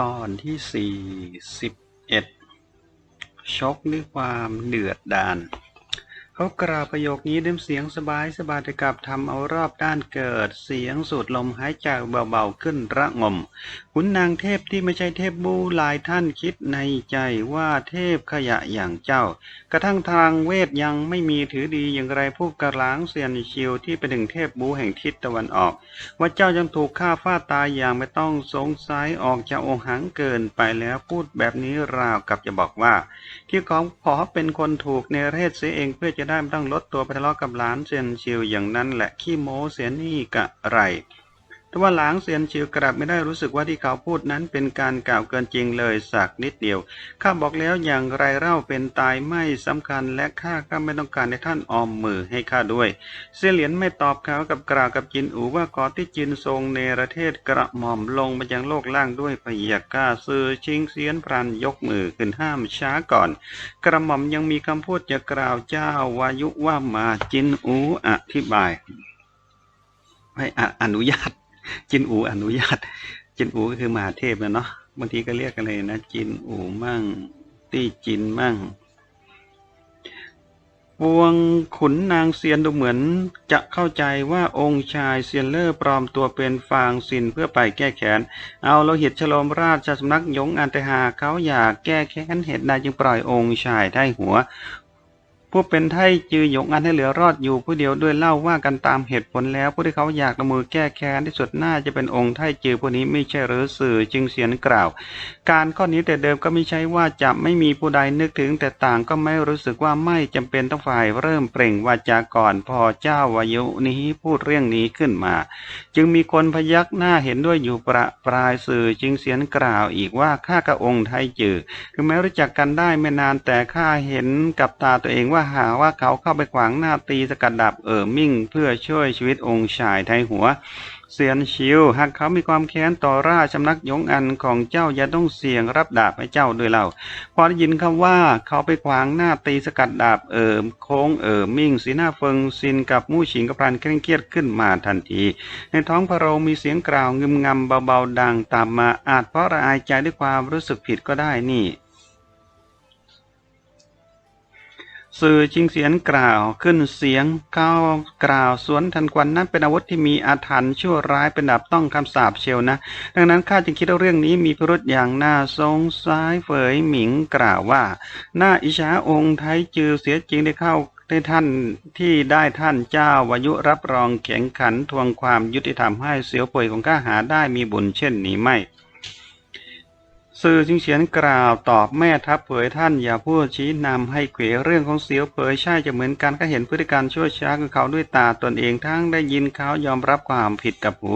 ตอนที่สี่สิบเอ็ดชกด้วยความเดือดดาล เขากล่าวประโยคนี้ด้วยเสียงสบายสบายแต่กลับทำเอารอบด้านเกิด เสียงสูดลมหายใจเบาๆขึ้นระงมขุนนางเทพที่ไม่ใช่เทพบูหลายท่านคิดในใจว่าเทพขยะอย่างเจ้า กระทั่งทางเวทยังไม่มีถือดีอย่างไรผู้กระล้างเซียนชิวที่เป็นถึงเทพบูแห่งทิศตะวันออก ว่าเจ้ายังถูกฆ่าฟาดตายอย่างไม่ต้องสงสัยออกจากองค์หังเกินไปแล้วพูดแบบนี้ราวกับจะบอกว่า ที่ของขอเป็นคนถูกเนเทศเสียเองเพื่อจะได้ไม่ต้องลดตัวไปทะเลาะกับหลานเซียนชิวอย่างนั้นแหละขี้โม้เสียนี่กะไร แต่ว่าหลางเซียนชิวกลับไม่ได้รู้สึกว่าที่เขาพูดนั้นเป็นการกล่าวเกินจริงเลยสักนิดเดียว ข้าบอกแล้วอย่างไรเล่าเป็นตายไม่สำคัญและข้าก็ไม่ต้องการให้ท่านออมมือให้ข้าด้วย เสียเหรียญไม่ตอบเขากับกล่าวกับจินอูว่าขอที่จินทรงเนรเทศกระหม่อมลงมายังโลกล่างด้วยพยากาซื้อชิงเสียนพรันยกมือขึ้นห้ามช้าก่อน กระหม่อมยังมีคำพูดจะกล่าวเจ้าวายุว่ามาจินอูอธิบายให้ออนุญาต จินอูอนุญาต จินอูก็คือมหาเทพนะเนาะบางทีก็เรียกกันเลยนะ จินอูมั่ง ตี้จินมั่งพวงขุนนางเซียนดูเหมือนจะเข้าใจว่าองค์ชายเซียนเลอร์ปลอมตัวเป็นฟางซินเพื่อไปแก้แค้น เอาโลหิตฉลมราชสำนักยงอันเตหาเขาอยากแก้แค้นเหตุใดจึงปล่อยองค์ชายได้หัว ผู้เป็นไทจือหยงอันให้เหลือรอดอยู่ผู้เดียวด้วยเล่าว่ากันตามเหตุผลแล้วผู้ที่เขาอยากละมือแก้แค้นที่สุดน่าจะเป็นองค์ไทจือผู้นี้ไม่ใช่หรือสื่อจึงเสียนกล่าว การข้อนี้แต่เดิมก็ไม่ใช่ว่าจะไม่มีผู้ใดนึกถึงแต่ต่างก็ไม่รู้สึกว่าไม่จำเป็นต้องฝ่ายเริ่มเปล่งวาจาก่อนพอเจ้าวายุนี้พูดเรื่องนี้ขึ้นมา จึงมีคนพยักหน้าเห็นด้วยอยู่ประปรายสื่อจึงเสียนกล่าวอีกว่าข้ากับองค์ไทจือถึงแม้รู้จักกันได้ไม่นานแต่ข้าเห็นกับตาตัวเองว่าว่าหาว่าเขาเข้าไปขวางหน้าตีสกัดดับเอ่อมิ่ง เพื่อช่วยชีวิตองค์ชายไทยหัว เสียนชิวหากเขามีความแค้นต่อราชสำนักยงอันของเจ้าอย่าต้องเสี่ยงรับดาบให้เจ้าด้วยเล่าพอได้ยินคำว่าเขาไปขวางหน้าตีสกัดดาบเอิมโค้งเอิมมิ่ง สีหน้าเฟิงซินกับมู่ฉิงกับพรันเคร่งเครียดขึ้นมาทันที ในท้องพระโรงมีเสียงกล่าวงึมงำเบาๆดังตามมาอาจเพราะระอายใจด้วยความรู้สึกผิดก็ได้นี่ สื่อจิงเสียนกล่าวขึ้นเสียงก้าวกล่าวสวนทันควันนั้นเป็นอาวุธที่มีอาถรรพ์ชั่วร้ายเป็นดับต้องคำสาปเชียวนะ ดังนั้นข้าจึงคิดว่าเรื่องนี้มีพิรุษอย่างน่าสงสัยเฟยหมิงกล่าวว่า หน่าอิจฉาองค์ไทยจือเสียจริงได้เข้าได้ท่านที่ได้ท่านเจ้าวายุรับรองแข็งขันทวงความยุติธรรมให้เสียวป่วยของข้าหาได้มีบุญเช่นนี้ไม่ สื่อจึงเขียนกล่าวตอบแม่ทัพเผยท่านอย่าพูดชี้นำให้เขวเรื่องของเสียวเผยใช่จะเหมือนกันก็เห็นพฤติการชั่วช้าของเขาด้วยตาตนเองทั้งได้ยินเขายอมรับความผิดกับหู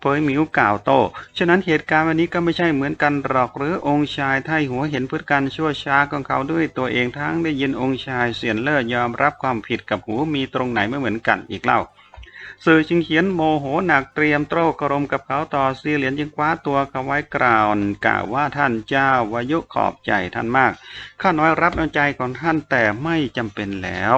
เผยหมิวกล่าวโต้ฉะนั้นเหตุการณ์วันนี้ก็ไม่ใช่เหมือนกันหรอกหรือองค์ชายไทหัวเห็นพฤติการชั่วช้าของเขาด้วยตัวเองทั้งได้ยินองค์ชายเสียนเลิศยอมรับความผิดกับหูมีตรงไหนไม่เหมือนกันอีกเล่า สื่อจึงเขียนโมโหหนักเตรียมโต้กรมกับเขาต่อซีเหรียญจึงคว้าตัวเขาไว้กล่าวกล่าวว่าท่านเจ้าวายุขอบใจท่านมากข้าน้อยรับน้ำใจของท่านแต่ไม่จำเป็นแล้ว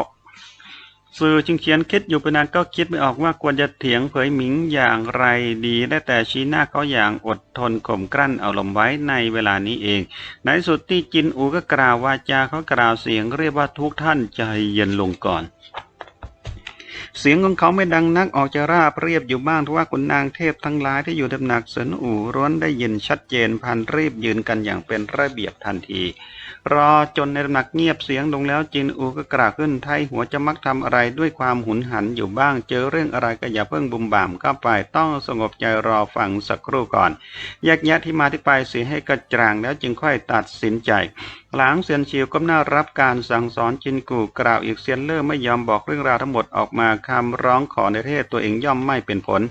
สื่อจึงเขียนคิดอยู่เป็นนานก็คิดไม่ออกว่าควรจะเถียงเผยหมิงอย่างไรดีได้แต่ชี้หน้าเขาอย่างอดทนข่มกลั้นเอาลมไว้ในเวลานี้เอง ในสุดที่จินอูก็กล่าววาจาเขากล่าวเสียงเรียกว่าทุกท่านใจเย็นลงก่อน เสียงของเขาไม่ดังนักออกจะราบเรียบอยู่บ้างทว่าขุนนางเทพทั้งหลายที่อยู่ตำหนักสนอู่ร้วนได้ยินชัดเจนพันรีบยืนกันอย่างเป็นระเบียบทันที รอจนในตำหนักเงียบเสียงลงแล้วจินอูก็กล่าวขึ้นไทยหัวจะมักทำอะไรด้วยความหุนหันอยู่บ้างเจอเรื่องอะไรก็อย่าเพิ่งบุมบ่ามเข้าไปต้องสงบใจรอฟังสักครู่ก่อนแยกแยะที่มาที่ไปเสียให้กระจ่างแล้วจึงค่อยตัดสินใจ หลังเซียนชิวก็น่ารับการสั่งสอนจินกูกล่าวอีกเซียนเลอร์ไม่ยอมบอกเรื่องราวทั้งหมดออกมาคำร้องขอในเทศตัวเองย่อมไม่เป็นผล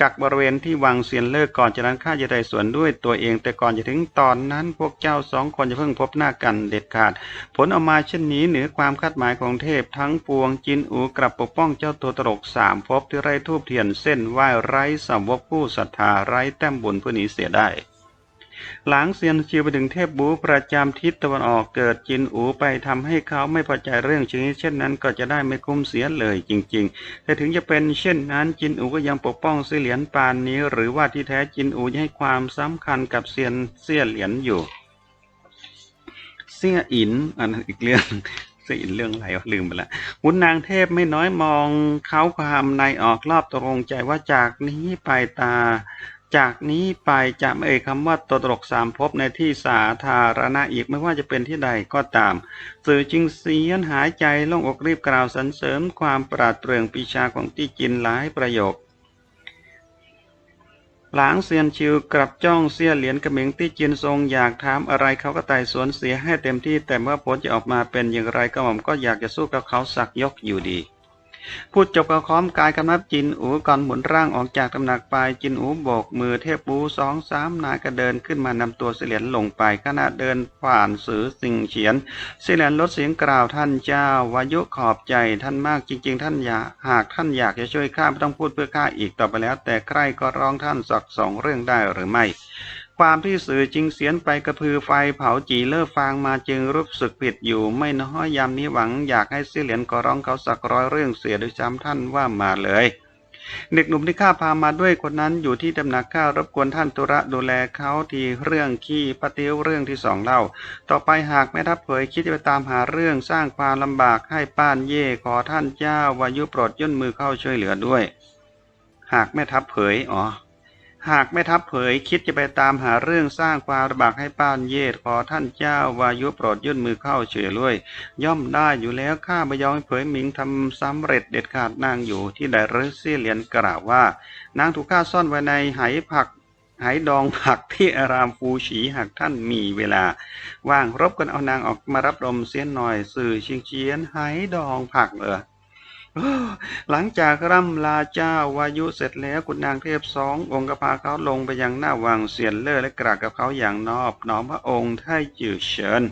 กักบริเวณที่วังเซียนเลอร์ก่อนจากนั้นข้าจะได้ส่วนด้วยตัวเอง แต่ก่อนจะถึงตอนนั้นพวกเจ้าสองคนจะเพิ่งพบหน้ากันเด็ดขาด ผลออกมาเช่นนี้เหนือความคาดหมายของเทพทั้งปวงจินอูกลับปกป้องเจ้าตัวตลกสามภพที่ไร้ทูบเทียนเส้นไหว้ไร้สาวกผู้ศรัทธาไร้แต้มบุญผู้นี้เสียได้ หลังเซียนชิวไปถึงเทพบูประจำทิศตะวันออกเกิดจินอูไปทำให้เขาไม่พอใจเรื่องชนิดเช่นนั้นก็จะได้ไม่คุ้มเสียเลยจริง ๆ แต่ถึงจะเป็นเช่นนั้นจินอูก็ยังปกป้องเสี่ยเหรียญปานนี้ หรือว่าที่แท้จินอูยังให้ความสำคัญกับเซียนเสี่ยเหรียญอยู่ เสี่ยอินอันนั้นอีกเรื่องเสียอินเรื่องอะไรลืมไปละขุนนางเทพไม่น้อยมองเขาความในออกรอบตรงใจว่าจากนี้ไปตา จากนี้ไปจะไม่เอ่ยคำว่าตัวตลกสามภพในที่สาธารณะอีกไม่ว่าจะเป็นที่ใดก็ตาม สื่อจึงเสียนหายใจล่องอกรีบกล่าวสรรเสริญความปราดเปรื่องปีชาของตี้จินหลายประโยค หลางเซียนชิวกลับจ้องเสียเหรียญกระเหมงตี้จินทรงอยากถามอะไรเขาก็ไต่สวนเสียให้เต็มที่แต่เมื่อผลจะออกมาเป็นอย่างไรก็หม่อมก็อยากจะสู้กับเขาสักยกอยู่ดี พูดจบก็ค้อมกายกำนับจินอูก่อนหมุนร่างออกจากตำหนักไปจินอูโบกมือเทพบูสองสามนายก็เดินขึ้นมานำตัวเสลียนลงไปขณะเดินผ่านสือสิงเฉียน เสลียนลดเสียงกล่าวท่านเจ้าวายุขอบใจท่านมากจริง ๆ ท่านอยากหากท่านอยากจะช่วยข้าไม่ต้องพูดเพื่อข้าอีกต่อไปแล้ว แต่ใครก็ร้องท่านสักสองเรื่องได้หรือไม่ ความที่สื่อจิงเสียนไปกระพือไฟเผาจีเลิกฟางมาจึงรู้สึกผิดอยู่ ไม่น้อยยามนี้หวังอยากให้เสียเหรียญก็ร้องเขาสักร้อยเรื่องเสียด้วยซ้ำท่านว่ามาเลย เด็กหนุ่มที่ข้าพามาด้วยคนนั้นอยู่ที่ตำหนักข้ารบกวนท่านตุระดูแลเขาทีเรื่องขี้ปะเตียวเรื่องที่สองเล่า ต่อไปหากแม่ทัพเผยคิดจะไปตามหาเรื่องสร้างความลำบากให้ป้านเย่ขอท่านเจ้าวายุโปรดย่นมือเข้าช่วยเหลือด้วย หากแม่ทัพเผยอ๋อ หากแม่ทัพเผยคิดจะไปตามหาเรื่องสร้างความระบากให้ป้านเยศขอท่านเจ้าวายุโปรดยื่นมือเข้าช่วยด้วย ย่อมได้อยู่แล้วข้าไม่ยอมเผยหมิงทำสำเร็จเด็ดขาดนางอยู่ที่ไดเรสเซียเหรียญกล่าวว่า นางถูกฆ่าซ่อนไว้ในไหผักไหดองผักที่อารามฟูฉีหากท่านมีเวลา ว่างรบกันเอานางออกมารับรมเสียนหน่อย สื่อเชียงเชียนไหดองผักเออ หลังจากร่ำลาเจ้าวายุเสร็จแล้วคุณนางเทพสององค์ก็พาเขาลงไปยังหน้าวังเสียนเล่อและกราบกับเขาอย่างนอบน้อมพระองค์ให้จื่อเชิญ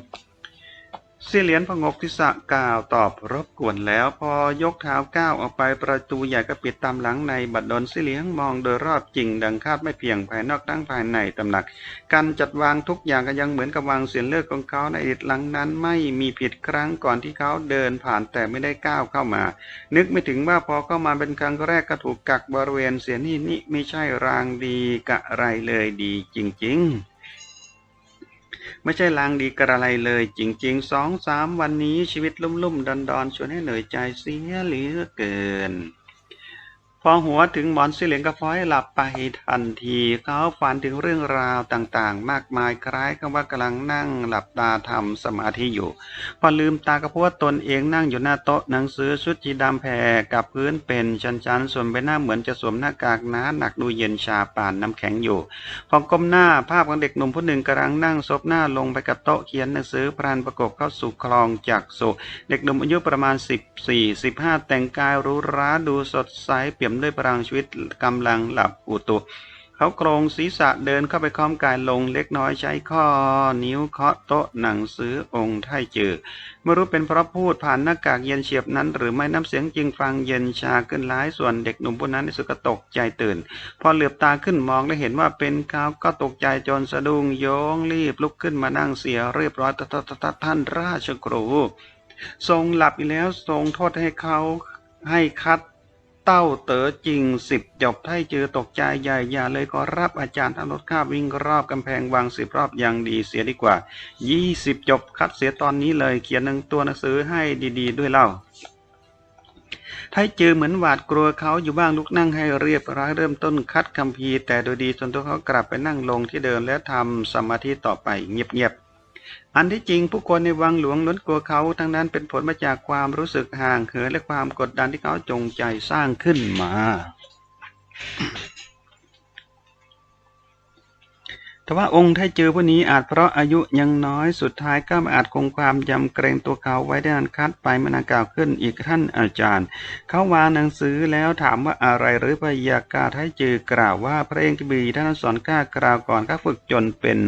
สี่ยเหรียญพงกทิศะกล่าวตอบรบกวนแล้วพอยกเท้าก้าวออกไปประตูใหญ่ก็ปิดตามหลังในบัดดลเสี่ยเหรียญมองโดยรอบจริงดังคาดไม่เพียงภายนอกทั้งภายในตำหนัก การจัดวางทุกอย่างก็ยังเหมือนกับวางเสียนเลือกของเขาในอดีตหลังนั้นไม่มีผิดครั้งก่อนที่เขาเดินผ่านแต่ไม่ได้ก้าวเข้ามา นึกไม่ถึงว่าพอเข้ามาเป็นครั้งแรกก็ถูกกักบริเวณเสียนี่นี่ไม่ใช่รางดีกะไรเลยดีจริง ๆ ไม่ใช่ลางดีกระไรเลย จริงๆสองสามวันนี้ชีวิตลุ่มๆดอนๆชวนให้เหนื่อยใจเสียเหลือเกิน พอหัวถึงหมอนสิเหลียงก็ฟ้อยหลับไปทันทีเขาฝันถึงเรื่องราวต่างๆ มากมายคล้ายกับว่ากำลังนั่งหลับตาทำสมาธิอยู่ พอลืมตาก็พบว่าตนเองนั่งอยู่หน้าโต๊ะหนังสือชุดจีดำแผ่กับพื้นเป็นชั้นๆส่วนใบหน้าเหมือนจะสวมหน้ากากหนาหนักดูเย็นชาปานน้ำแข็งอยู่ พอก้มหน้าภาพของเด็กหนุ่มผู้หนึ่งกำลังนั่งซบหน้าลงไปกับโต๊ะเขียนหนังสือพรานประกบเข้าสู่คลองจากสุเด็กหนุ่มอายุประมาณ 14 15 แต่งกายหรูหราดูสดใสเปี่ยมด้วยพลังชีวิตกำลังหลับอุตุ เขาโครงศีรษะเดินเข้าไปค้อมกายลงเล็กน้อยใช้ข้อ นิ้วเคาะโต๊ะหนังสือองค์ไทจือไม่รู้เป็นเพราะพูดผ่านหน้ากากเย็นเฉียบนั้น หรือไม่น้ำเสียงจึงฟังเย็นชาขึ้นหลายส่วนเด็กหนุ่มผู้นั้นในสุดก็ตกใจตื่น พอเหลือบตาขึ้นมองได้เห็นว่าเป็นเขาก็ตกใจจนสะดุ้งโยงรีบลุกขึ้นมานั่งเสียเรียบร้อยท่านราชครูทรงหลับอีกแล้วทรงโทษให้เขาให้คัด เต้าเต๋อจริงสิบจบให้เจอตกใจใหญ่อย่าเลยก็รับอาจารย์ทั้งรถข้าวิ่งรอบกำแพงวังสิบรอบยังดีเสียดีกว่ายี่สิบจบคัดเสียตอนนี้เลยเขียนหนึ่งตัวหนังสือให้ดีๆ ด้วยเล่าถ้าเจอเหมือนหวาดกลัวเขาอยู่บ้างลุกนั่งให้เรียบร้อยเริ่มต้นคัดคัมภีแต่โดยดีจนตัวเขากลับไปนั่งลงที่เดิมแล้วทำสมาธิต่อไปเงียบๆ อันที่จริงผู้คนในวังหลวงล้นกลัวเขาทั้งนั้นเป็นผลมาจากความรู้สึกห่างเหินและความกดดันที่เขาจงใจสร้างขึ้นมา แต่ว่าองค์ไทเจอผู้นี้อาจเพราะอายุยังน้อยสุดท้ายก็ไม่อาจคงความยำเกรงตัวเขาไว้ได้นานคัดไปมานากล่าวขึ้นอีกท่านอาจารย์ เขาวางหนังสือแล้วถามว่าอะไรหรือพยากาศให้จือกล่าวว่าพระเองกบีท่านสอนข้ากล่าวก่อนข้าฝึกจนเป็น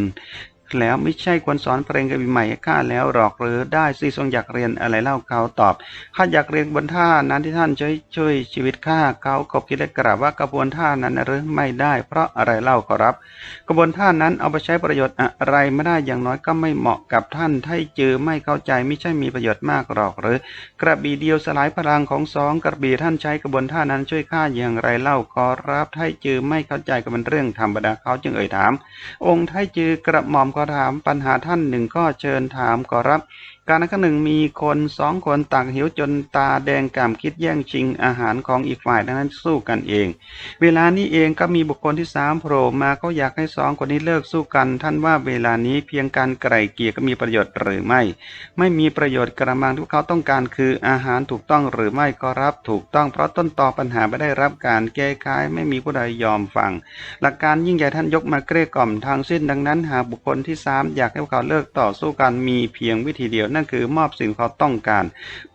แล้วไม่ใช่ควรสอนเพลงกระบี่ใหม่ให้ข้าแล้วหรอกหรือได้สิทรงอยากเรียนอะไรเล่าเขาตอบข้าอยากเรียนบนท่านั้นที่ท่านช่วยช่วยชีวิตข้าเขากบคิดและกราบว่ากระบวนท่านั้นหรือไม่ได้ เพราะอะไรเล่าขอรับ กระบวนท่านั้นเอาไปใช้ประโยชน์อะไรไม่ได้อย่างน้อยก็ไม่เหมาะกับท่านถ้าจือไม่เข้าใจไม่ใช่มีประโยชน์มากหรอกหรือ กระบี่เดียวสลายพลังของสองกระบี่ท่านใช้กระบวนท่านั้นช่วยข้าอย่างไรเล่าขอรับไทจือไม่เข้าใจก็เป็นเรื่องธรรมดาเขาจึงเอ่ยถาม องค์ไทจือกระหม่อมขอถามปัญหาท่านหนึ่งก็เชิญถามขอรับ การนั้นครั้งหนึ่งมีคนสองคนต่างหิวจนตาแดงก่ำคิดแย่งชิงอาหารของอีกฝ่ายดังนั้นสู้กันเอง เวลานี้เองก็มีบุคคลที่สามโผล่มาเขาอยากให้สองคนนี้เลิกสู้กัน ท่านว่าเวลานี้เพียงการไกล่เกลี่ยก็มีประโยชน์หรือไม่ ไม่มีประโยชน์กระมังที่เขาต้องการคืออาหารถูกต้องหรือไม่ก็รับถูกต้องเพราะต้นตอปัญหาไม่ได้รับการแก้ไขไม่มีผู้ใดยอมฟัง หลักการยิ่งใหญ่ท่านยกมาเกลี้ยกล่อมทางสิ้นดังนั้น หากบุคคลที่สามอยากให้พวกเขาเลิกต่อสู้กันมีเพียงวิธีเดียวนั่นคือมอบสิ่งเขาต้องการ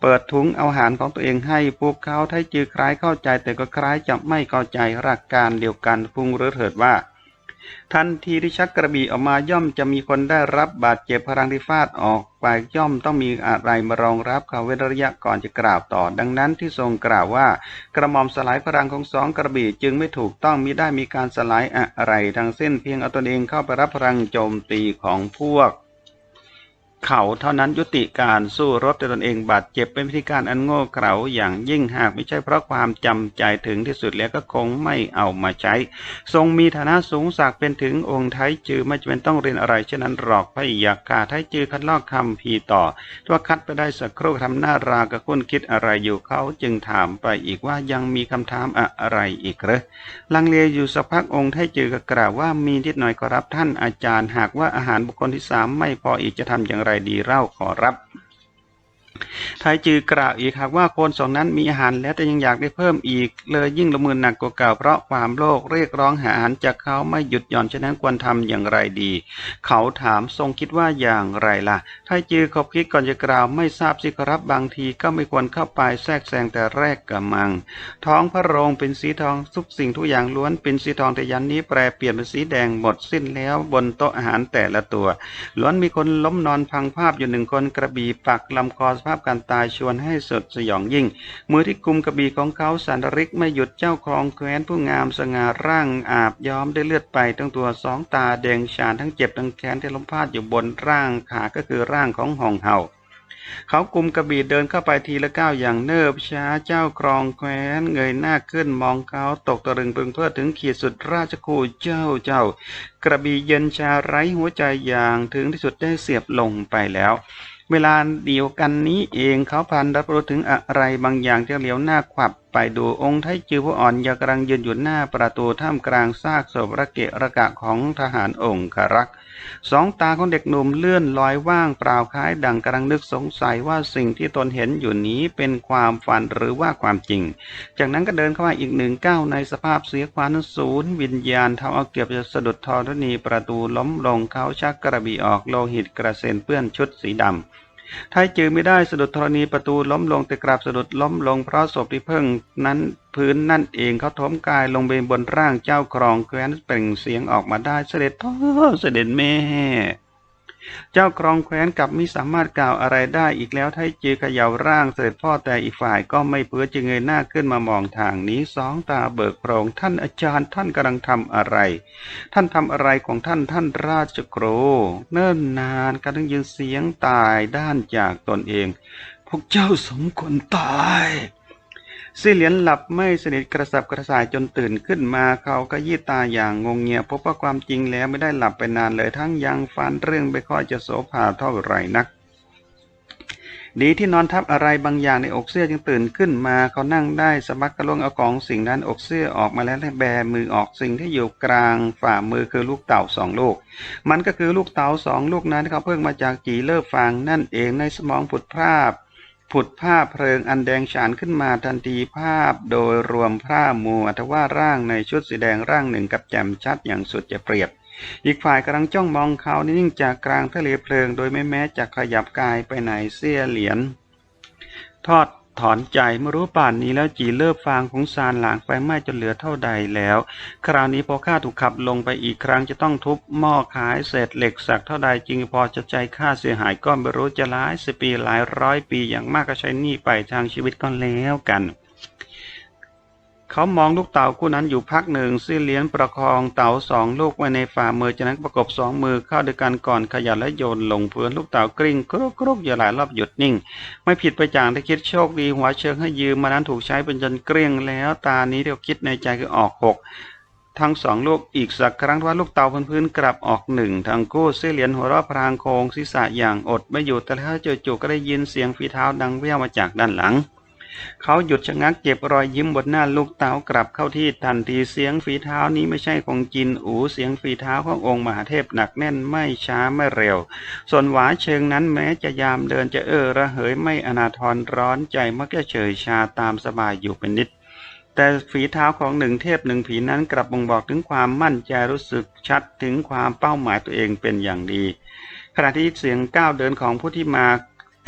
เปิดถุงเอาอาหารของตัวเองให้พวกเขาถ้าจือคล้ายเข้าใจ แต่ก็คล้ายจะไม่เข้าใจหลักการเดียวกันพุงหรือเถิดว่าทันทีที่ชักกระบี่ออกมาย่อมจะมีคนได้รับบาดเจ็บพลังที่ฟาดออกไปย่อมต้องมีอะไรมารองรับเขาเว้นระยะก่อนจะกล่าวต่อ ดังนั้นที่ทรงกล่าวว่า กระหม่อมสลายพลังของสองกระบี่จึงไม่ถูกต้องมิได้มีการสลายอะไรทั้งสิ้นเพียงเอาตนเองเข้าไปรับพลังโจมตีของพวก เขาเท่านั้นยุติการสู้รบแต่ตนเองบาดเจ็บเป็นวิธีการอันโง่เขลาอย่างยิ่งหากไม่ใช่เพราะความจำใจถึงที่สุดแล้วก็คงไม่เอามาใช้ ทรงมีฐานะสูงสักเป็นถึงองค์ไทยจือไม่จำเป็นต้องเรียนอะไรเช่นนั้นหรอกพระอยากาไทยจือคัดลอกคำพีต่อทั่วคัดไปได้สักครู่ทำหน้ารากระคุ้นคิดอะไรอยู่เขาจึงถามไปอีกว่ายังมีคำถามอะไรอีกเหรอลังเลอยู่สักพักองค์ไทจือก็กล่าวว่ามีนิดหน่อยขอรับท่านอาจารย์ หากว่าอาหารบุคคลที่สามไม่พออีกจะทำอย่างไรดีเล่าขอรับ ไทยจือกล่าวอีกหากว่าคนสองนั้นมีอาหารแล้วแต่ยังอยากได้เพิ่มอีก เลยยิ่งละมือหนักกว่าเก่าเพราะความโลภเรียกร้องหาอาหารจากเขาไม่หยุดหย่อนฉะนั้นควรทำอย่างไรดี เขาถามทรงคิดว่าอย่างไรล่ะไทยจือขอบคิดก่อนจะกล่าวไม่ทราบสิครับบางทีก็ไม่ควรเข้าไปแทรกแซงแต่แรกกะมัง ท้องพระโรงเป็นสีทองทุกสิ่งทุกอย่างล้วนเป็นสีทองแต่ยันนี้แปรเปลี่ยนเป็นสีแดงหมดสิ้นแล้วบนโต๊ะอาหารแต่ละตัวล้วนมีคนล้มนอนพังภาพอยู่หนึ่งคนกระบี่ปักลำคอภาพการตายชวนให้สดสยองยิ่ง มือที่กุมกระบี่ของเขาสันดริกไม่หยุดเจ้าครองแคว้นผู้งามสง่าร่างอาบย้อมได้เลือดไปทั้งตัวสองตาแดงฉานทั้งเจ็บทั้งแค้นที่ล้มพาดอยู่บนร่างขาก็คือร่างของหองเห่าเขากุมกระบี่เดินเข้าไปทีละก้าวอย่างเนิบช้าเจ้าครองแคว้นเงยหน้าขึ้นมองเขาตกตะลึงพึงเพลิดถึงขีดสุดราชคูเจ้าเจ้า กระบี่เย็นชาไร้หัวใจอย่างถึงที่สุดได้เสียบลงไปแล้ว เวลาเดียวกันนี้เองเขาพันรับรู้ถึงอะไรบางอย่างที่เหลียวหน้าขวับ ไปดูองค์ไทจือผู้อ่อนยังกำลังยืนอยู่หน้าประตูท่ามกลางซากศพระเกะระกะของทหารองค์คารักสองตาของเด็กหนุ่มเลื่อนลอยว่างเปล่าคล้ายดังกำลังนึกสงสัยว่าสิ่งที่ตนเห็นอยู่นี้เป็นความฝันหรือว่าความจริง จากนั้นก็เดินเข้ามาอีกหนึ่งก้าวในสภาพเสียขวัญศูนย์วิญญาณเท้าเอาเกือบจะสะดุดธรณีประตูล้มลงเขาชักกระบี่ออกโลหิตกระเซ็นเปื้อนชุดสีดำ ถ้ายจือไม่ได้สะดุดธรณีประตูล้มลงแต่กราบสะดุดล้มลงเพราะศพที่เพิ่งนั้นพื้นนั่นเองเขาท้มกายลงไปบนร่างเจ้าครองแคว้นเปล่งเสียงออกมาได้เสด็จพ่อเสด็จแม่ เจ้าครองแคว้นกลับไม่สามารถกล่าวอะไรได้อีกแล้วไทยจือเขย่าร่างเสด็จพ่อแต่อีกฝ่ายก็ไม่เพื่อจะเงยหน้าขึ้นมามองทางนี้สองตาเบิกโพรงท่านอาจารย์ท่านกำลังทำอะไร ท่านทำอะไรของท่านท่านราชโครเนิ่นนานการได้ยินเสียงตายด้านจากตนเอง พวกเจ้าสมควรตาย ซี่เหลียนหลับไม่สนิทกระสับกระส่ายจนตื่นขึ้นมาเขาก็ยี่ตาอย่างงงเงียพบว่าความจริงแล้วไม่ได้หลับไปนานเลยทั้งยังฟันเรื่องไม่ค่อยจะโสภาเท่าไหร่นัก ดีที่นอนทับอะไรบางอย่างในอกเสื้อจึงตื่นขึ้นมาเขานั่งได้สะบักกระลงเอาของสิ่งนั้นอกเสื้อออกมาแล้วและแบมือออกสิ่งที่อยู่กลางฝ่ามือคือลูกเต่าสองลูก มันก็คือลูกเต่าสองลูกนั้นที่เขาเพิ่งมาจากจีเลิฟฟางนั่นเองในสมองผุดภาพ ผุดภาพเพลิงอันแดงฉานขึ้นมาทันทีภาพโดยรวมพร่ามัวทว่าร่างในชุดสีแดงร่างหนึ่งกับแจ่มชัดอย่างสุดจะเปรียบ อีกฝ่ายกำลังจ้องมองเขานิ่งจากกลางทะเลเพลิงโดยไม่แม้จะขยับกายไปไหนเสี้ยเหรียญทอด ถอนใจเมื่อรู้ป่านนี้แล้วจีเลิบฟางของซานหลางไฟไหม้จนเหลือเท่าใดแล้ว คราวนี้พอข้าถูกขับลงไปอีกครั้งจะต้องทุบหม้อขายเศษเหล็กสักเท่าใดจริงพอจะใจค่าเสียหายก็ไม่รู้จะหลายสิบปีหลายร้อยปีอย่างมากก็ใช้หนี้ไปทางชีวิตก็แล้วกัน เขามองลูกเต่าคู่นั้นอยู่พักหนึ่งซี่เลี้ยนประคองเต่าสองลูกไว้ในฝ่ามือจากนั้นประกบสองมือเข้าด้วยกันก่อนขยันและโยนลงพื้นลูกเต่ากลิ้งกรุกกรุกอยู่หลายรอบหยุดนิ่ง ไม่ผิดไปจากที่คิดโชคดีหัวเชิงให้ยืมมานั้นถูกใช้เป็นจนเกลี้ยงแล้วตานี้เดียวคิดในใจคือออกหกทั้งสองลูกอีกสักครั้งว่าลูกเต่าพื้นพื้นกลับออกหนึ่งทั้งกู้เสียเหรียญหัวเราะพรางโคงศีรษะอย่างอดไม่อยู่แต่แล้วจู่ๆก็ได้ยินเสียงฝีเท้าดังแว่วมาจากด้านหลัง เขาหยุดชะงักเก็บรอยยิ้มบนหน้าลูกเต๋ากลับเข้าที่ทันทีเสียงฝีเท้านี้ไม่ใช่ของจินอูเสียงฝีเท้าขององค์มหาเทพหนักแน่นไม่ช้าไม่เร็ว ส่วนหวาเชิงนั้นแม้จะยามเดินจะเออระเหยไม่อนาทรร้อนใจมักจะเฉยชาตามสบายอยู่เป็นนิดแต่ฝีเท้าของหนึ่งเทพหนึ่งผีนั้นกลับบ่งบอกถึงความมั่นใจรู้สึกชัดถึงความเป้าหมายตัวเองเป็นอย่างดี ขณะที่เสียงก้าวเดินของผู้ที่มา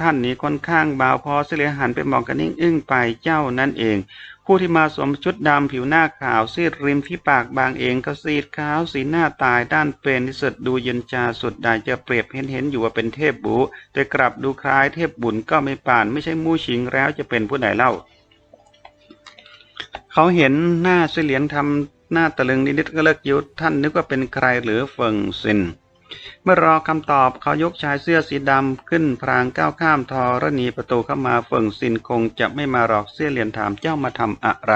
ท่านนี้ค่อนข้างเบาพอเสลียหันไปมองกันนิ่งอึ้งไปเจ้านั่นเอง ผู้ที่มาสวมชุดดำผิวหน้าขาวซีดริมที่ปากบางเองก็ซีดขาวสีหน้าตายด้านเป็นที่สุดดูเย็นชาสุดใดจะเปรียบเห็นเห็นอยู่ว่าเป็นเทพบุแต่กลับดูคล้ายเทพบุญก็ไม่ป่านไม่ใช่มู่ชิงแล้วจะเป็นผู้ใดเล่า เขาเห็นหน้าเสลียนทำหน้าตะลึงนิดๆก็เลิกยุดท่านนึกว่าเป็นใครหรือเฟิงซิน เมื่อรอคำตอบเขายกชายเสื้อสีดำขึ้นพรางก้าวข้ามทอรณีประตูเข้ามาเฟิงซินคงจะไม่มาหรอกเสื้อเหรียญถามเจ้ามาทำอะไร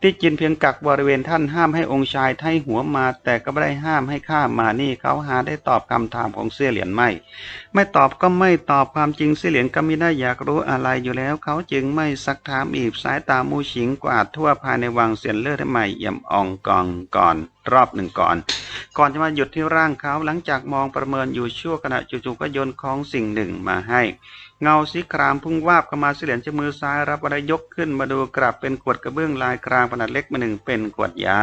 ที่จินเพียงกักบริเวณท่านห้ามให้องค์ชายไทหัวมา แต่ก็ไม่ได้ห้ามให้ข้ามานี่เขาหาได้ตอบคำถามของเสื้อเหรียญไม่ ไม่ตอบก็ไม่ตอบความจริงเสี่ยเหลียนก็ไม่ได้อยากรู้อะไรอยู่แล้ว เขาจึงไม่ซักถามอีกสายตามูฉิงกวาดทั่วภายในวังเสียนเลือดให้ใหม่เอี่ยมอ่องกองก่อนรอบหนึ่งก่อน ก่อนจะมาหยุดที่ร่างเขาหลังจากมองประเมินอยู่ชั่วขณะจู่ๆก็โยนของสิ่งหนึ่งมาให้ เงาสีครามพุ่งวาบเข้ามาเสียเหลียนจะมือซ้ายรับวันยกขึ้นมาดูกลับเป็นขวดกระเบื้องลายกลางขนาดเล็กมาหนึ่งเป็นขวดยา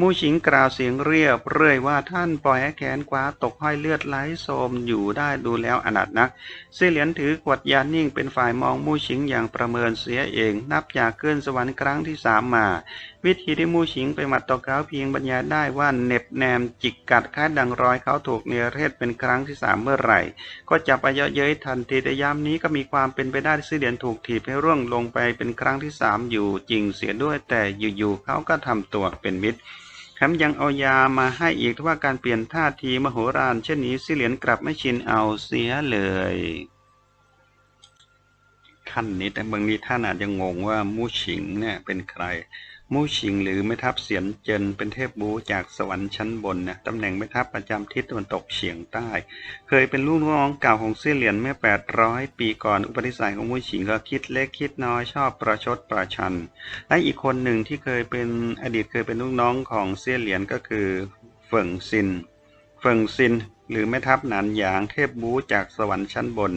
มูชิงกล่าวเสียงเรียบเรื่อยว่าท่านปล่อยให้แขนขวาตกห้อยเลือดไหลโสมอยู่ได้ดูแล้วอนาถนักเสี่ยเหลียนถือกวดยานิ่งเป็นฝ่ายมองมูชิงอย่างประเมินเสียเอง นับจากขึ้นสวรรค์ครั้งที่สามมา วิธีที่มูชิงไปหมัดต่อเขาเพียงบรรยายได้ว่าเหน็บแนมจิกกัดคล้ายดังรอยเขาถูกเนรเทศเป็นครั้งที่สามเมื่อไหร่ ก็จะไปเยาะเย้ยทันทีแต่ยามนี้ก็มีความเป็นไปได้ที่เสี่ยเหลียนถูกถีบให้ร่วงลงไปเป็นครั้งที่สามอยู่จริงเสียด้วยแต่อยู่ๆเขาก็ทำตัวเป็นมิตร แถมยังเอายามาให้อีกทว่าการเปลี่ยนท่าทีมโหฬารเช่นนี้สิเหรียญกลับไม่ชินเอาเสียเลยท่านนี้แต่บางทีท่านอาจจะงงว่ามู่ฉิงเนี่ยเป็นใคร มู่ฉิงหรือแม่ทัพเสียนเจินเป็นเทพบูจากสวรรค์ชั้นบนนะตำแหน่งแม่ทัพประจำทิศตะวันตกเฉียงใต้ เคยเป็นลูกน้องเก่าของเสี่ยเหรียญเมื่อ 800 ปีก่อนอุปนิสัยของมู่ฉิงก็คิดเล็กคิดน้อยชอบประชดประชัน และอีกคนหนึ่งที่เคยเป็นอดีตเคยเป็นลูกน้องของเซี่ยเหลียนก็คือเฟิงซินเฟิงซิน หรือแม่ทัพหนานหยางเทพบูจากสวรรค์ชั้นบน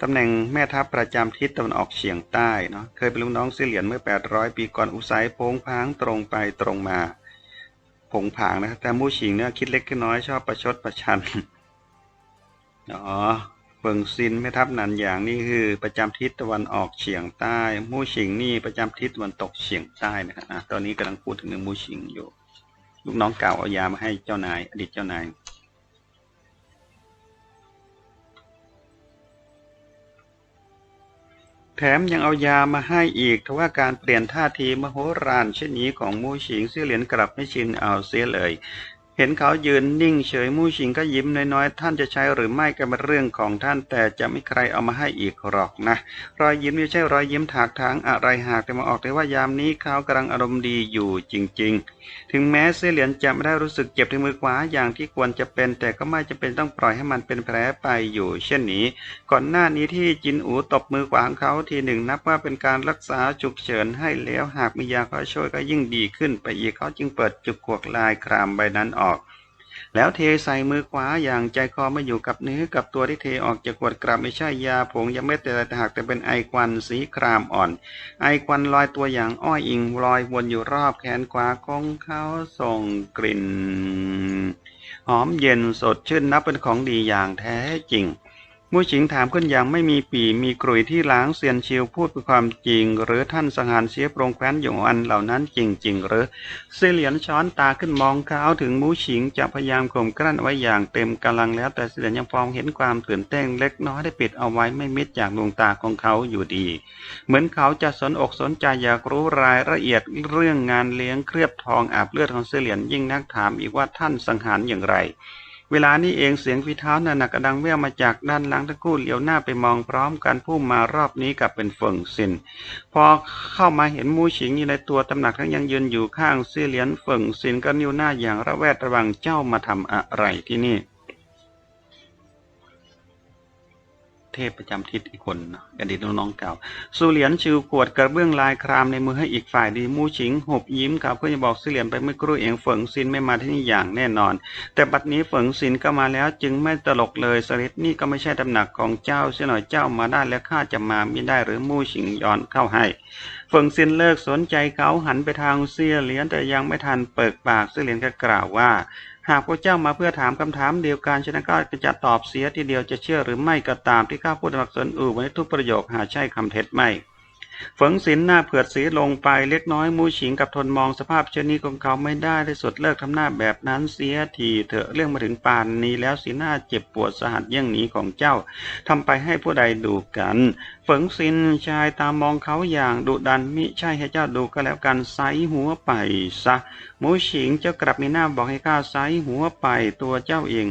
ตำแหน่งแม่ทัพประจำทิศตะวันออกเฉียงใต้เนาะเคยเป็นลูกน้องเซี่ยเหลียนเมื่อ 800 ปีก่อนอุสัยโพงพางตรงไปตรงมา ผงผางนะครับแต่มู่ฉิงเนี่ยคิดเล็กคิดน้อยชอบประชดประชันอ๋อเฟิงซินแม่ทัพหนันหยางนี่คือประจำทิศตะวันออกเฉียงใต้มู่ฉิงนี่ประจำทิศตะวันตกเฉียงใต้นะครับอะตอนนี้กำลังพูดถึงเรื่องมู่ฉิงอยู่ ลูกน้องเก่าเอายามาให้เจ้านายอดีตเจ้านาย แถมยังเอายามาให้อีกทว่าการเปลี่ยนท่าทีมโหฬารเช่นนี้ของมู่ฉิงเสี่ยเหรียญกลับไม่ชินเอาเสียเลย เห็นเขายืนนิ่งเฉยมู่ชิงก็ยิ้มน้อยๆ ท่านจะใช้หรือไม่ก็เป็นเรื่องของท่านแต่จะไม่ใครเอามาให้อีกหรอกนะ รอยยิ้มไม่ใช่รอยยิ้มถากถางอะไรหากแต่มาออกได้ว่ายามนี้เขากำลังอารมณ์ดีอยู่จริง ๆ ถึงแม้เสี่ยเหรียญจะไม่ได้รู้สึกเจ็บที่มือขวาอย่างที่ควรจะเป็น แต่ก็ไม่จำเป็นต้องปล่อยให้มันเป็นแผลไปอยู่ เช่นนี้ ก่อนหน้านี้ที่จินอูตบมือขวาของเขาทีหนึ่งนับว่าเป็นการรักษาฉุกเฉินให้แล้วหากมียาคอยช่วยก็ยิ่งดีขึ้นไปอีกเขาจึงเปิดจุกกวกลายครามใบนั้นออกแล้วเทใส่มือขวาอย่างใจคอไม่อยู่กับเนื้อกับตัวที่เทออกจากขวดกลับไม่ใช่ยาผงยังไม่แต่หากแต่เป็นไอควันสีครามอ่อน ไอควันลอยตัวอย่างอ้อยอิงลอยวนอยู่รอบแขนขวาของเขาส่งกลิ่นหอมเย็นสดชื่นนับเป็นของดีอย่างแท้จริง มู่ฉิงถามขึ้นอย่างไม่มีปีมีกรุยที่ล้างเซียนชิวพูดเป็นความจริง หรือท่านสังหารเสียโปรงแคว้นหยงอันเหล่านั้นจริงๆหรือเซเหลียนช้อนตาขึ้นมองเขาถึงมู่ฉิงจะพยายามข่มกลั้นไว้อย่างเต็มกำลังแล้วแต่เซเหลียนยังพองเห็นความตื่นเต้นเล็กน้อยได้ปิดเอาไว้ไม่มิดจากดวงตาของเขาอยู่ดี เหมือนเขาจะสนอกสนใจอยากรู้รายละเอียดเรื่องงานเลี้ยงเครียบทองอาบเลือดของเซเหลียนยิ่งนักถามอีกว่าท่านสังหารอย่างไร เวลานี้เองเสียงฝีเท้าหนักกระดังแว่วมาจากด้านหลังทั้งคู่เหลียวหน้าไปมองพร้อมกันผู้มารอบนี้กับเป็นเฟิงซิน พอเข้ามาเห็นมูฉิงอยู่ในตัวตำหนักทั้งยังยืนอยู่ข้างเสี่ยเหลียนเฟิงซินก็นิ้วหน้าอย่างระแวดระวังเจ้ามาทำอะไรที่นี่ เทพประจำทิศอีกคนนะอดีตน้องๆเก่าสุเหลียนชิวขวดกระเบื้องลายครามในมือให้อีกฝ่ายดีมูฉิงหบยิ้มกับเพื่อจะบอกสุเหลียนไปเมื่อครู่เองเฟิงซินไม่มาที่นี่อย่างแน่นอน แต่บัดนี้เฟิงซินก็มาแล้วจึงไม่ตลกเลยสริดนี่ก็ไม่ใช่ตำหนักของเจ้าเสียหน่อยเจ้ามาได้แล้วข้าจะมาไม่ได้หรือมูฉิงย้อนเข้าให้เฟิงซินเลิกสนใจเขาหันไปทางเสียเหลียนแต่ยังไม่ทันเปิดปากเสียเหลียนก็กล่าวว่า หากพระเจ้ามาเพื่อถามคำถามเดียวกันฉะนั้นก็จะตอบเสียทีเดียวจะเชื่อหรือไม่ก็ตามที่ข้าพูดหลักสนอู่ไว้ทุกประโยคหาใช่คำเท็จไม่ เฟิงสินหน้าเผือดสีลงไปเล็กน้อยมูฉิงกับทนมองสภาพเช่นนี้ของเขาไม่ได้ที่สุดเลิกทำหน้าแบบนั้นเสียทีเถอะเรื่องมาถึงปานนี้แล้วสีหน้าเจ็บปวดสหัสเยี่ยงนี้ของเจ้าทำไปให้ผู้ใดดูกันเฟิงซินชายตามมองเขาอย่างดุดันมิใช่ให้เจ้าดูก็แล้วกันไซหัวไปซะมูฉิงเจ้ากลับมีหน้าบอกให้ข้าไซหัวไปตัวเจ้าเอง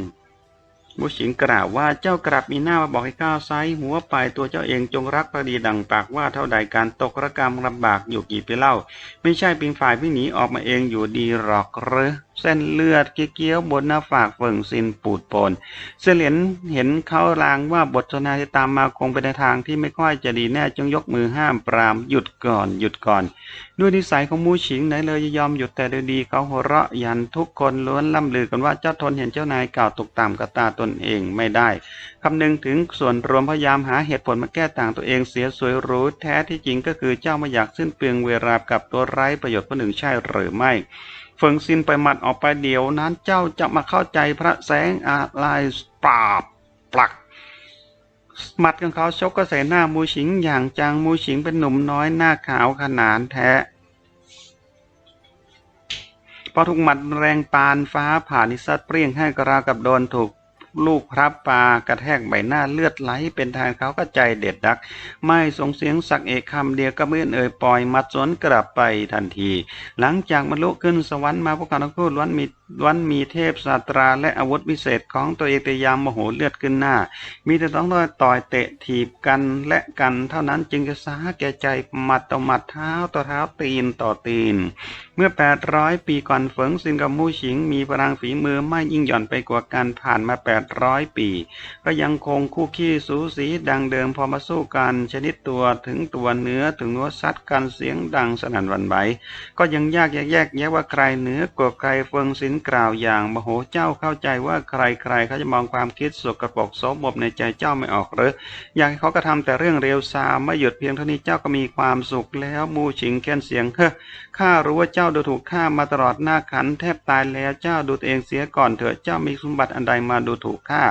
หมูฉิงกล่าวว่าเจ้ากลับมีหน้ามาบอกให้ข้าไซหัวไปตัวเจ้าเองจงรักพอดีดังปากว่าเท่าใดการตกระกรรมลำบากอยู่กี่ปีเล่า ไม่ใช่เป็นฝ่ายพี่หนีออกมาเองอยู่ดีหรอกเหรือ เส้นเลือดเกี้ยวบนหน้าฝากเฟิงซินปูดปนเสลียนเห็นเขาลางว่าบทสนทนาที่ตามมาคงเป็นในทางที่ไม่ค่อยจะดีแน่จึงยกมือห้ามปรามหยุดก่อนหยุดก่อน ด้วยนิสัยของมูฉิงไหนเลยจะยอมหยุดแต่โดยดีเขาหัวเราะยันทุกคนล้วนล่ำลือกันว่าเจ้าทนเห็นเจ้านายกล่าวตกต่ำกับตาตนเองไม่ได้คำนึงถึงส่วนรวมพยายามหาเหตุผลมาแก้ต่างตัวเองเสียสวยรู้แท้ที่จริงก็คือเจ้าไม่อยากสิ้นเปลืองเวลากับตัวไร้ประโยชน์คนหนึ่งใช่หรือไม่ เฟิงซินไปหมัดออกไปเดี๋ยวนั้นเจ้าจะมาเข้าใจพระแสงอะไรปราบปลักหมัดของเขาชกก็ใส่หน้ามูชิงอย่างจังมูชิงเป็นหนุ่มน้อยหน้าขาวขนานแท้พอถูกหมัดแรงปานฟ้าผ่านิสัตเปรี้ยงให้กระรากับโดนถูก ลูกพระปากระแทกใบหน้าเลือดไหลเป็นทางเขาก็ใจเด็ดดัก ไม่ส่งเสียงสักเอกคำเดียวก็เมื่อนเอ่ยปล่อยมัดสวนกลับไปทันที หลังจากบรรลุขึ้นสวรรค์มาพวกเขาทั้งคู่ล้วนมีล้วนมีเทพศาสตราและอาวุธวิเศษของตัวเองแต่ยามโมโหเลือดขึ้นหน้า มีแต่ต้องต่อยเตะถีบกันและกันเท่านั้นจึงจะสาแก่ใจหมัดต่อหมัดเท้าต่อเท้าตีนต่อตีน เมื่อ 800 ปีก่อนเฟิงซินกับมู่ฉิง มีพลังฝีมือไม่ยิ่งหย่อนไปกว่าการผ่านมา800ปี ก็ยังคงคู่ขี้สูสีดังเดิมพอมาสู้กันชนิดตัวถึงตัวเนื้อถึงเนื้อซัดกันเสียงดังสนั่นวันไหวก็ยังยากแยกแยกแยะว่าใครเหนือกว่าใครเฟิงซินกล่าวอย่างมโหเจ้าเข้าใจว่าใครใครเขาจะมองความคิดสกปรกโสมมในใจเจ้าไม่ออกหรืออยากให้เขากระทำแต่เรื่องเร็วซามไม่หยุดเพียงเท่านี้เจ้าก็มีความสุขแล้วมู่ฉิงแค้นเสียงเฮ้อข้ารู้ว่าเจ้าดูถูกข้ามาตลอดหน้าขันแทบตายแล้วเจ้าดูตัวเองเสียก่อนเถอะเจ้ามีสมบัติอันใดมาดูถูกข้า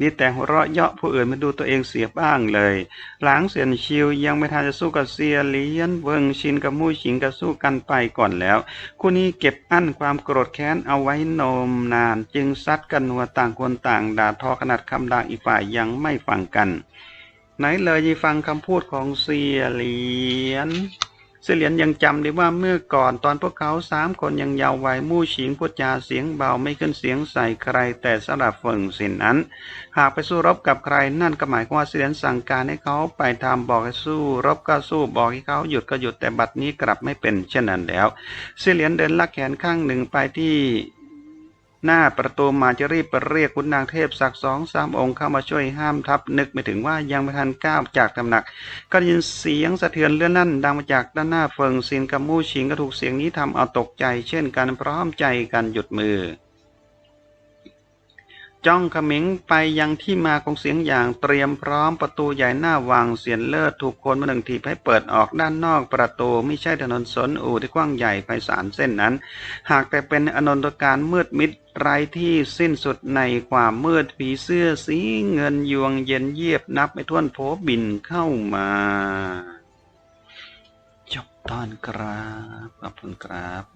นี่แต่หัวเราะเยาะผู้อื่นมาดูตัวเองเสียบ้างเลย หลังเสียนชิวยังไม่ทันจะสู้กับเซียเลียนเวิงชินกับมู่ฉิงก็สู้กันไปก่อนแล้ว คู่นี้เก็บอั้นความโกรธแค้นเอาไว้นมนาน จึงซัดกันหัวต่างคนต่างด่าทอขนาดคำด่าอีกฝ่ายยังไม่ฟังกัน ไหนเลยยีฟังคำพูดของเซียเลียน เสลียนยังจำได้ว่าเมื่อก่อนตอนพวกเขาสามคนยังเยาว์วัยมู่ฉิงพูดจาเสียงเบาไม่ขึ้นเสียงใส่ใคร แต่สำหรับเฟิงสินนั้น หากไปสู้รบกับใครนั่นก็หมายความว่าเสลียนสั่งการให้เขาไปทำบอกให้สู้ รบก็สู้บอกให้เขาหยุดก็หยุดแต่บัดนี้กลับไม่เป็นเช่นนั้นแล้ว เสลียนเดินลักแขนข้างหนึ่งไปที่ หน้าประตูมาจะรีบไปเรียกคุณนางเทพสักสองสามองค์เข้ามาช่วยห้ามทับนึกไม่ถึงว่ายังไม่ทันก้าวจากตำหนัก ก็ได้ยินเสียงสะเทือนเลื่อนนั่นดังมาจากด้านหน้าเฟิงซินกับมู่ชิงก็ถูกเสียงนี้ทำเอาตกใจ เช่นกันพร้อมใจกันหยุดมือ จ้องเขมิงไปยังที่มาของเสียงอย่างเตรียมพร้อมประตูใหญ่หน้าวังเสียนเลิศถูกคนมาหนึ่งทีให้เปิดออกด้านนอกประตูไม่ใช่ถนนสนอู่ที่กว้างใหญ่ไพศาลเส้นนั้น หากแต่เป็นอนนตการมืดมิดไรที่สิ้นสุดในความมืดผีเสื้อสีเงินยวงเย็นเยียบนับไม่ถ้วนโผบินเข้ามาจบตอนครับขอบคุณครับ